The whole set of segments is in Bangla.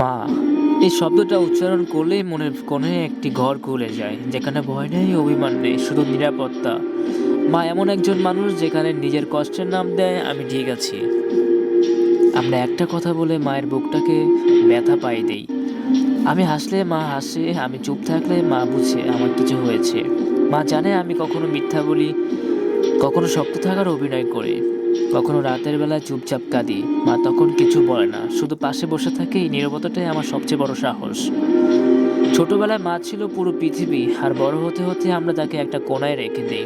মা, এই শব্দটা উচ্চারণ করলেই মনের কোণে একটি ঘর খুলে যায়, যেখানে ভয় নেই, অভিমান নেই, শুধু নিরাপত্তা। মা, এমন একজন মানুষ যেখানে নিজের কষ্টের নাম দেয়, আমি ঠিক আছি। আমরা একটা কথা বলে মায়ের বুকটাকে ব্যথা পাই দেই। আমি হাসলে মা হাসে, আমি চুপ থাকলে মা বুঝে আমার কিছু হয়েছে। মা জানে আমি কখনো মিথ্যা বলি, কখনো শক্ত থাকার অভিনয় করে। কখনো রাতের বেলা চুপচাপ কাঁদি। মা তখন কিছু বলে না, শুধু পাশে বসে থাকে এই নীরবতাটাই আমার সবচেয়ে বড় সাহস। ছোটবেলায় মা ছিল পুরো পৃথিবী, আর বড় হতে হতে আমরা তাকে একটা কোনায় রেখে দিই।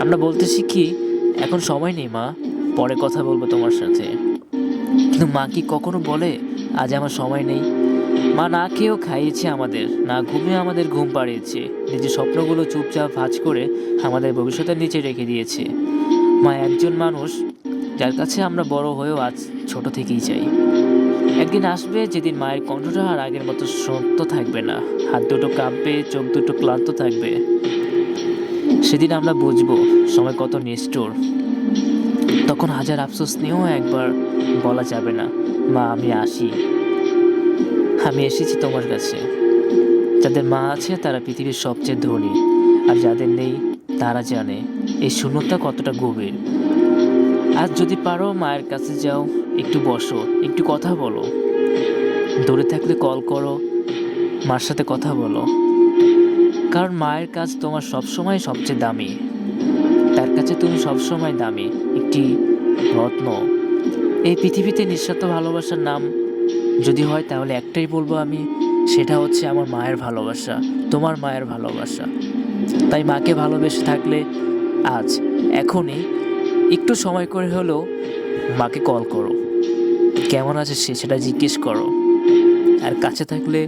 আমরা বলতে শিখি, এখন সময় নেই, মা, পরে কথা বলব তোমার সাথে। কিন্তু মা কি কখনো বলে, আজ আমার সময় নেই? মা না খেয়েও খাইয়েছে আমাদের, না ঘুমিয়ে আমাদের ঘুম পাড়িয়েছে। নিজের স্বপ্নগুলো চুপচাপ ভাঁজ করে আমাদের ভবিষ্যতের নিচে রেখে দিয়েছে। মা একজন মানুষ যার কাছে আমরা বড় হয়েও আজ ছোট থেকেই চাই। একদিন আসবে যেদিন মায়ের কণ্ঠটা আর আগের মতো সত্য থাকবে না। হাত দুটো কাঁপবে, চোখ দুটো ক্লান্ত থাকবে। সেদিন আমরা বুঝব সময় কত নিষ্ঠুর। তখন হাজার আফসোস নিয়েও একবার বলা যাবে না, মা, আমি আসি। আমি এসেছি তোমার কাছে। যাদের মা আছে তারা পৃথিবীর সবচেয়ে ধনী, আর যাদের নেই তারা জানে, এই শূন্যতা কতটা গভীর। আজ যদি পারো মায়ের কাছে যাও, একটু বসো, একটু কথা বলো। দূরে থাকলে কল করো, মার সাথে কথা বলো। কারণ মায়ের কাজ তোমার সবসময় সবচেয়ে দামি। তার কাছে তুমি সবসময় দামি, একটি রত্ন। এই পৃথিবীতে নিঃস্বার্থ ভালোবাসার নাম যদি হয়, তাহলে একটাই বলব আমি, সেটা হচ্ছে আমার মায়ের ভালোবাসা, তোমার মায়ের ভালোবাসা। তাই মাকে ভালোবেসে থাকলে আজ, এখনই একটু সময় করে হলেও মাকে কল করো। কেমন আছে সে সেটা জিজ্ঞেস করো। আর কাছে থাকলে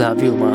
লাভ ইউ মা।